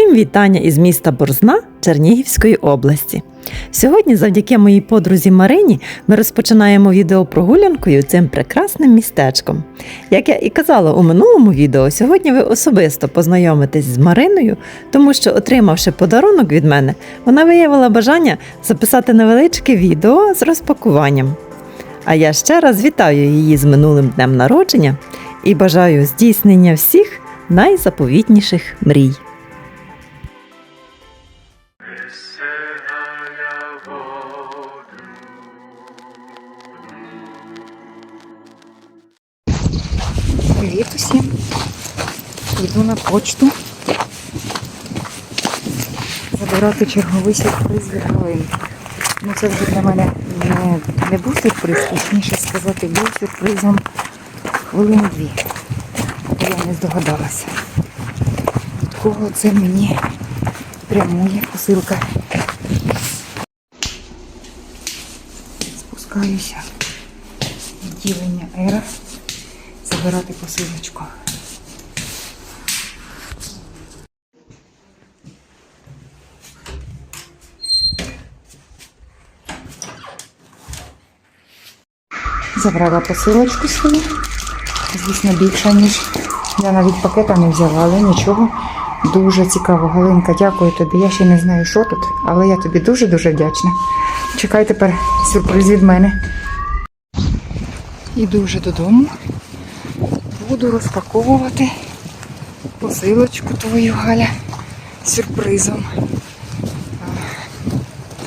Усім вітання із міста Борзна Чернігівської області. Сьогодні, завдяки моїй подрузі Марині, ми розпочинаємо відеопрогулянкою цим прекрасним містечком. Як я і казала у минулому відео, сьогодні ви особисто познайомитесь з Мариною, тому що, отримавши подарунок від мене, вона виявила бажання записати невеличке відео з розпакуванням. А я ще раз вітаю її з минулим днем народження і бажаю здійснення всіх найзаповітніших мрій. Йду на почту. Забирати черговий сюрприз від Галини. Ну це вже для мене не, не був сюрприз, точніше сказати, був сюрпризом хвилин дві. Я не здогадалася. Від кого це мені прямує посилка. Спускаюся відділення Ера забирати посилочку. Забрала посилочку свою. Звісно, більша, ніж я навіть пакета не взяла, але нічого. Дуже цікаво, Галинка, дякую тобі. Я ще не знаю, що тут, але я тобі дуже-дуже вдячна. Чекай тепер сюрприз від мене. Іду вже додому. Буду розпаковувати посилочку твою, Галя, сюрпризом.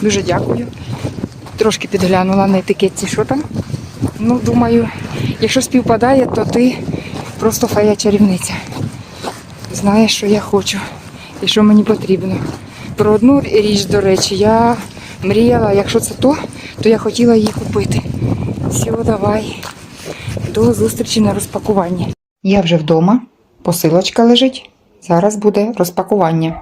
Дуже дякую. Трошки підглянула на етикетці, що там. Ну, думаю, якщо співпадає, то ти просто фея чарівниця. Знаєш, що я хочу і що мені потрібно. Про одну річ, до речі, я мріяла, якщо це то, то я хотіла її купити. Все, давай. До зустрічі на розпакуванні. Я вже вдома. Посилочка лежить. Зараз буде розпакування.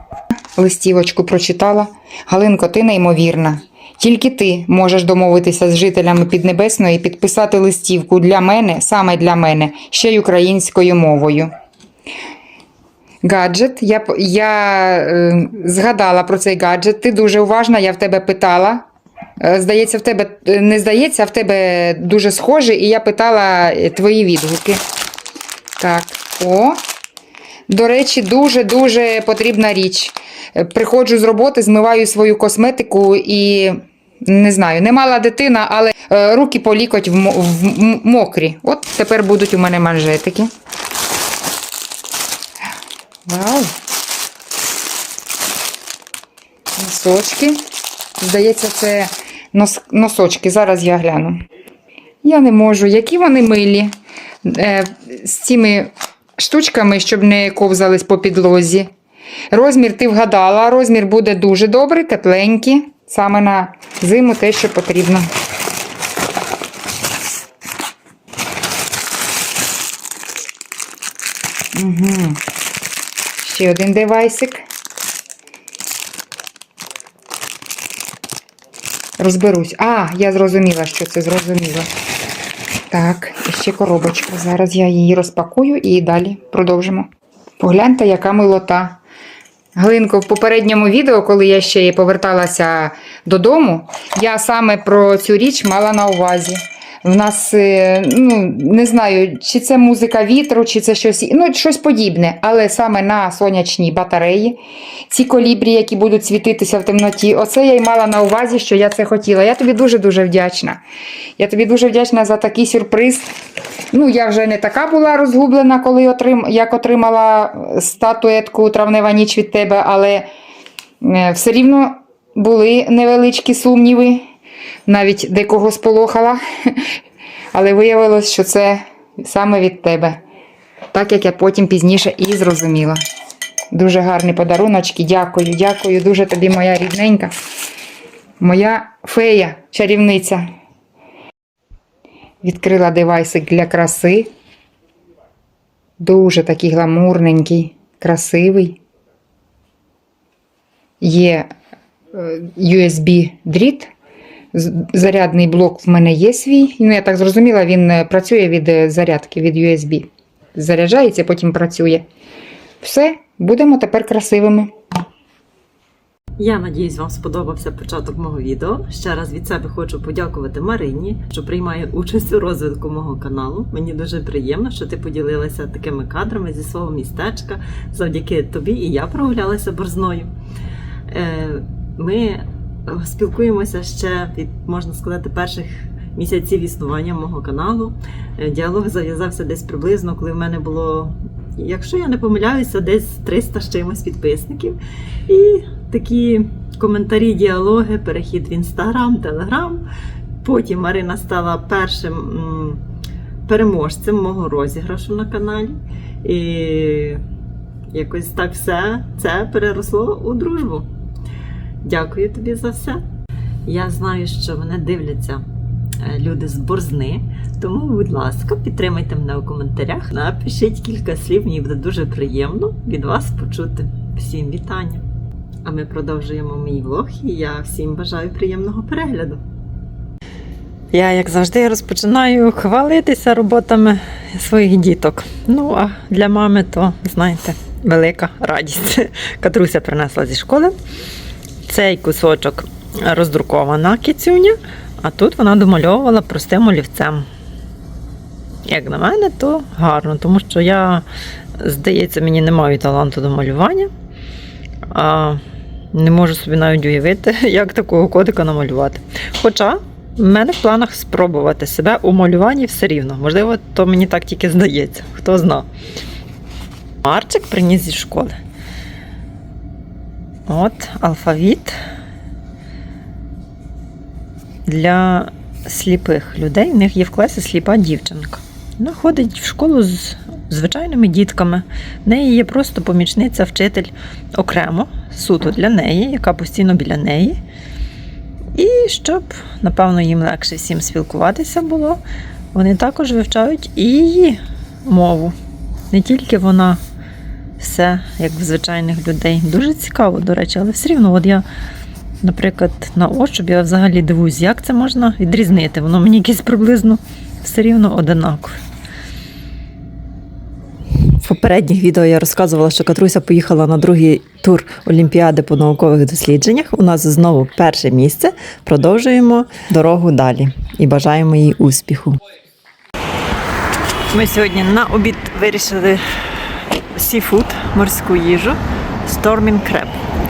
Листівочку прочитала. Галинко, ти неймовірна. Тільки ти можеш домовитися з жителями Піднебесної і підписати листівку для мене, саме для мене, ще й українською мовою. Гаджет. Я, я е, згадала про цей гаджет. Ти дуже уважна, я в тебе питала. Е, Здається, в тебе е, не здається, а в тебе дуже схоже, і я питала е, твої відгуки. Так, о. До речі, дуже-дуже потрібна річ. Е, Приходжу з роботи, змиваю свою косметику і не знаю, не мала дитина, але е, руки по лікоть в, в мокрі. От тепер будуть у мене манжетики. Вау! Носочки. Здається, це нос, носочки. Зараз я гляну. Я не можу. Які вони милі. Е, з цими штучками, щоб не ковзались по підлозі. Розмір ти вгадала. Розмір буде дуже добрий, тепленький. Саме на зиму те, що потрібно. Угу. Ще один девайсик. Розберусь. А, я зрозуміла, що це зрозуміла. Так, ще коробочка. Зараз я її розпакую і далі продовжимо. Погляньте, яка милота. Глинко, в попередньому відео, коли я ще поверталася додому, я саме про цю річ мала на увазі. В нас, е, ну, не знаю, чи це музика вітру, чи це щось, ну, щось подібне, але саме на сонячній батареї. Ці колібрі, які будуть світитися в темноті, оце я й мала на увазі, що я це хотіла. Я тобі дуже-дуже вдячна. Я тобі дуже вдячна за такий сюрприз. Ну, я вже не така була розгублена, коли отрим... як отримала статуетку травнева ніч від тебе, але е, все рівно були невеличкі сумніви, навіть декого сполохала. Але виявилось, що це саме від тебе. Так як я потім пізніше і зрозуміла. Дуже гарні подаруночки. Дякую, дякую. Дуже тобі, моя рідненька. Моя фея, чарівниця. Відкрила девайсик для краси. Дуже такий гламурненький, красивий. Є е, USB-дріт. Зарядний блок в мене є свій. Ну, я так зрозуміла, він е, працює від е, зарядки, від USB. Заряджається, потім працює. Все, Будемо тепер красивими. Я надіюсь, вам сподобався початок мого відео. Ще раз від себе хочу подякувати Марині, що приймає участь у розвитку мого каналу. Мені дуже приємно, що ти поділилася такими кадрами зі свого містечка. Завдяки тобі і я прогулялася борзною. Е, Ми спілкуємося ще від, можна сказати, перших місяців існування мого каналу. Е, Діалог зав'язався десь приблизно, коли в мене було, якщо я не помиляюся, десь 300 з чимось підписників. І такі коментарі, діалоги, перехід в інстаграм, телеграм. Потім Марина стала першим переможцем мого розіграшу на каналі. І якось так все це переросло у дружбу. Дякую тобі за все. Я знаю, що мене дивляться е, люди з борзни. Тому, будь ласка, підтримайте мене у коментарях. Напишіть кілька слів, мені буде дуже приємно від вас почути. Всім вітання! А ми продовжуємо мій влог, і я всім бажаю приємного перегляду. Я, як завжди, розпочинаю хвалитися роботами своїх діток. Ну, а для мами то, знаєте, велика радість. Катруся принесла зі школи. Цей кусочок роздрукована кицюня, а тут вона домальовувала простим олівцем. Як на мене, то гарно, тому що я, здається, мені не маю таланту до малювання. А не можу собі навіть уявити, як такого котика намалювати. Хоча в мене в планах спробувати себе у малюванні все рівно. Можливо, то мені так тільки здається, хто зна. Марчик приніс зі школи. От алфавіт для сліпих людей. В них є в класі сліпа дівчинка. Вона ходить в школу з звичайними дітками. В неї є просто помічниця, вчитель окремо, суто для неї, яка постійно біля неї. І щоб, напевно, їм легше всім спілкуватися було, вони також вивчають і її мову. Не тільки вона все, як в звичайних людей. Дуже цікаво, до речі, але все рівно, от я, наприклад, на ощуп я взагалі дивуюсь, як це можна відрізнити. Воно мені якесь приблизно все рівно одинакове. В попередніх відео я розказувала, що Катруся поїхала на другий тур Олімпіади по наукових дослідженнях. У нас знову перше місце. Продовжуємо дорогу далі і бажаємо їй успіху. Ми сьогодні на обід вирішили сіфуд, морську їжу, Storming Crab.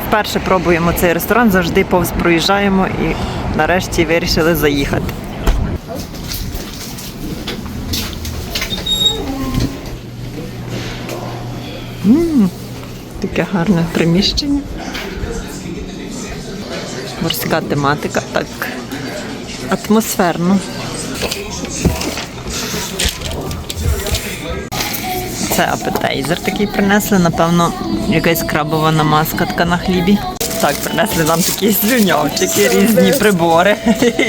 Вперше пробуємо цей ресторан, завжди повз проїжджаємо і нарешті вирішили заїхати. М, Таке гарне приміщення. Морська тематика, так атмосферно. Це апетейзер такий принесли, напевно, якась крабова намазка така на хлібі. Так, принесли нам такі слюнявчики, різні прибори.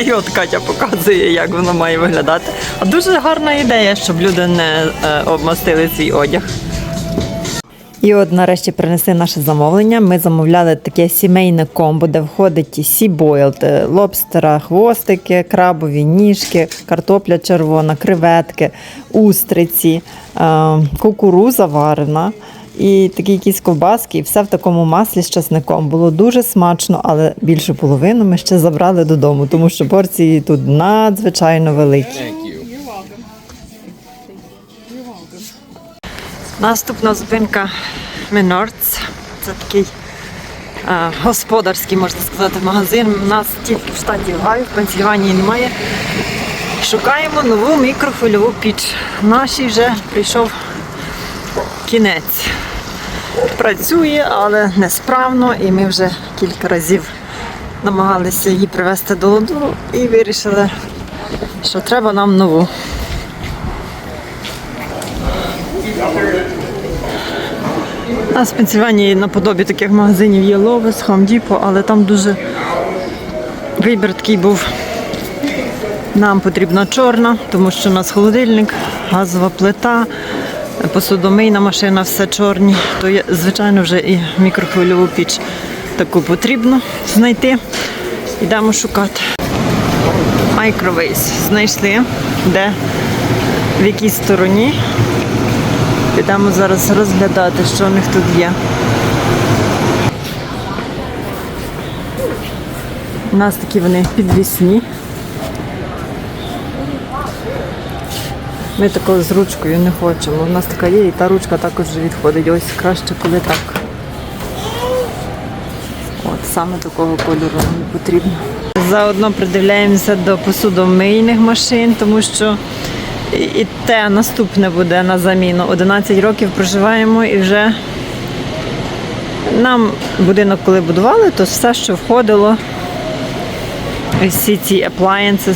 І от Катя показує, як воно має виглядати. А дуже гарна ідея, щоб люди не е, обмастили свій одяг. І от нарешті принесли наше замовлення. Ми замовляли таке сімейне комбо, де входить сібойлд, е, лобстера, хвостики, крабові ніжки, картопля червона, креветки, устриці, е, кукуруза варена. І такі якісь ковбаски, і все в такому маслі з часником. Було дуже смачно, але більшу половину ми ще забрали додому, тому що порції тут надзвичайно великі. Наступна зупинка Менордс. Це такий е, господарський, можна сказати, магазин. У нас тільки в штаті Огайо, в Пенсільванії немає. Шукаємо нову мікрохвильову піч. Нашій вже прийшов кінець. Працює, але несправно, і ми вже кілька разів намагалися її привезти до ладу і вирішили, що треба нам нову. У нас в Пенсільванії наподобі таких магазинів є Home Depot, але там дуже вибір такий був. Нам потрібна чорна, тому що у нас холодильник, газова плита, посудомийна машина, все чорні. То є, звичайно, вже і мікрохвильову піч таку потрібно знайти. Йдемо шукати. Microwaves знайшли, де, в якій стороні. Підемо зараз розглядати, що в них тут є. У нас такі вони підвісні. Ми такого з ручкою не хочемо. У нас така є, і та ручка також відходить. Ось краще, коли так. От саме такого кольору не потрібно. Заодно придивляємося до посудомийних машин, тому що і- те наступне буде на заміну. 11 років проживаємо і вже нам будинок, коли будували, то все, що входило, всі ці appliances,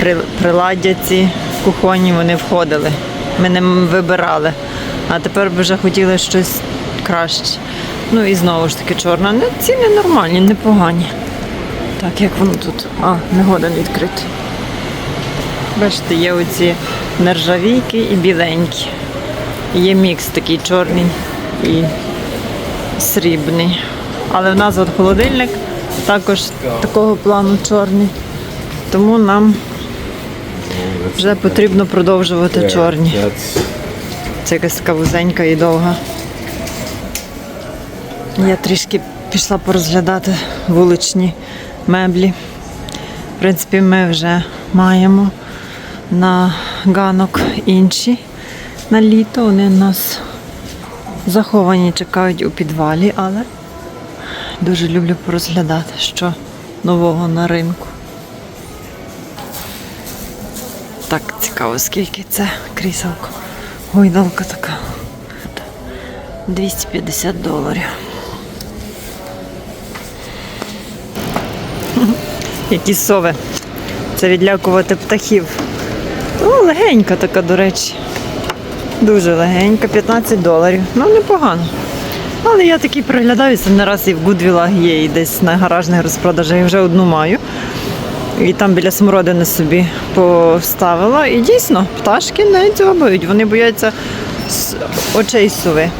при- приладдя ці кухонні, вони входили. Ми не вибирали. А тепер вже хотіли щось краще. Ну і знову ж таки чорна. Ну, ціни нормальні, непогані. Так, як воно тут? А, не відкрити. Бачите, є оці нержавійки і біленькі. Є мікс такий чорний і срібний. Але в нас от холодильник також такого плану чорний. Тому нам вже потрібно продовжувати чорні. Це якась така вузенька і довга. Я трішки пішла порозглядати вуличні меблі. В принципі, ми вже маємо на ганок інші на літо. Вони у нас заховані, чекають у підвалі, але дуже люблю порозглядати, що нового на ринку. Так цікаво, скільки це кріселко. Гойдалка така. 250 доларів. Які сови. Це відлякувати птахів. Легенька така, до речі. Дуже легенька, 15 доларів. Ну, непогано. Але я такий приглядаюся, не раз і в Гудвілах є, і десь на гаражних розпродажах я вже одну маю. І там біля смородини собі поставила. І дійсно, пташки не дзьобають, вони бояться очей сови.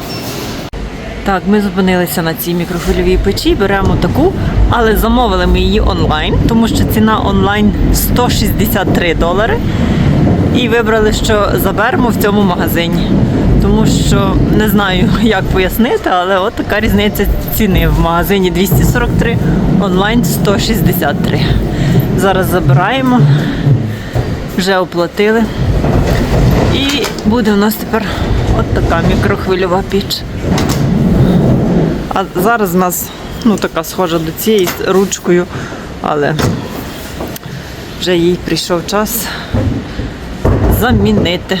Так, ми зупинилися на цій мікрохвильовій печі, беремо таку, але замовили ми її онлайн, тому що ціна онлайн 163 долари. І вибрали, що заберемо в цьому магазині. Тому що не знаю, як пояснити, але от така різниця ціни в магазині 243, онлайн 163. Зараз забираємо, вже оплатили. І буде у нас тепер от така мікрохвильова піч. А зараз в нас ну, така схожа до цієї з ручкою, але вже їй прийшов час замінити.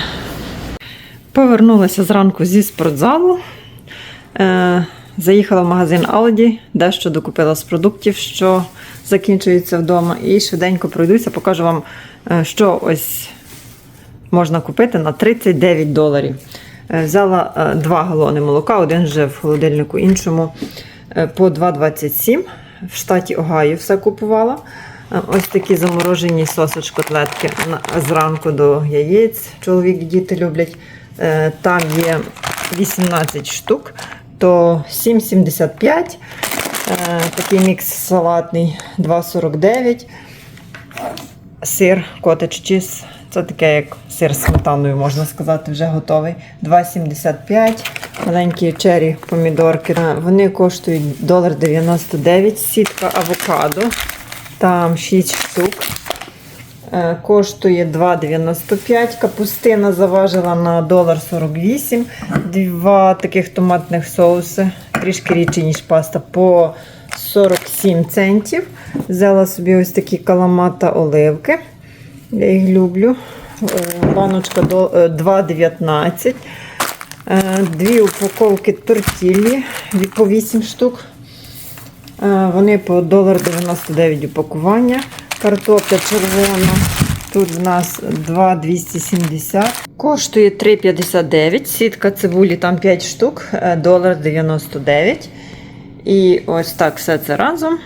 Повернулася зранку зі спортзалу. Е, заїхала в магазин Aldi, дещо докупила з продуктів, що закінчуються вдома. І швиденько пройдуся, покажу вам, е, що ось можна купити на 39 доларів. Е, Взяла два галони молока, один вже в холодильнику, іншому по 2,27. В штаті Огайо все купувала. Ось такі заморожені сосич котлетки зранку до яєць. Чоловік діти люблять. Е, Там є 18 штук, то 7,75. Е, Такий мікс салатний 2,49 сир котедж чіз. Це таке, як сир з сметаною, можна сказати, вже готовий. 2,75. Маленькі чері помідорки. Е, Вони коштують 1,99 Сітка авокадо. Там 6 штук. Е, Коштує 2,95. Капустина заважила на 1,48. Два таких томатних соуси, трішки рідші, ніж паста, по 47 центів. Взяла собі ось такі каламата оливки. Я їх люблю. Е, Баночка е, 2,19. Е, Дві упаковки тортіллі від- по 8 штук. Е, Вони по 1,99 упакування. Картопля червона. Тут в нас 2,270. Коштує 3,59. Сітка цибулі там 5 штук, е, долар 99. І ось так все це разом.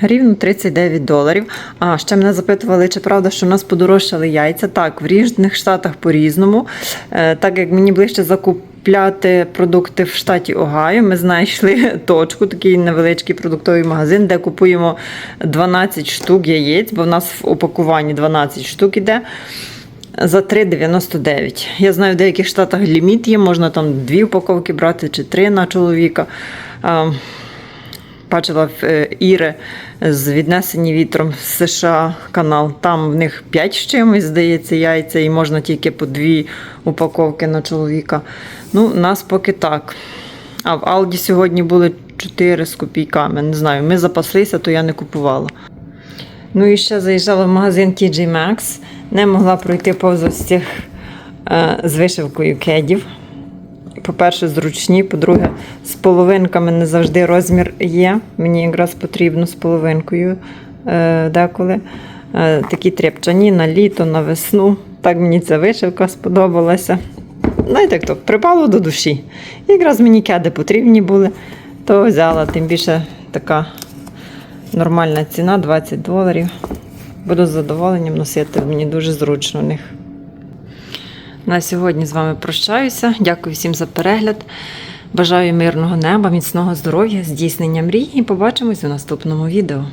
Рівно 39 доларів. А ще мене запитували, чи правда, що у нас подорожчали яйця. Так, в різних штатах по-різному. Е, Так як мені ближче закупляти продукти в штаті Огайо, ми знайшли точку, такий невеличкий продуктовий магазин, де купуємо 12 штук яєць, бо в нас в упакуванні 12 штук іде. За 3,99. Я знаю, в деяких штатах ліміт є, можна там дві упаковки брати чи три на чоловіка. Бачила в е, Іри з віднесені вітром з США канал. Там в них 5 з чимось, здається, яйця, і можна тільки по дві упаковки на чоловіка. Ну, нас поки так. А в Алді сьогодні були 4 з копійками. Не знаю, ми запаслися, то я не купувала. Ну і ще заїжджала в магазин TJ Maxx. Не могла пройти повз ось цих е, з вишивкою кедів. По-перше, зручні, по-друге, з половинками не завжди розмір є. Мені якраз потрібно з половинкою е, деколи. Е, такі тряпчані на літо, на весну. Так мені ця вишивка сподобалася. Знаєте, як то припало до душі. Якраз мені кеди потрібні були, то взяла, тим більше така нормальна ціна 20 доларів. Буду з задоволенням носити, мені дуже зручно в них. На сьогодні з вами прощаюся. Дякую всім за перегляд. Бажаю мирного неба, міцного здоров'я, здійснення мрій і побачимось у наступному відео.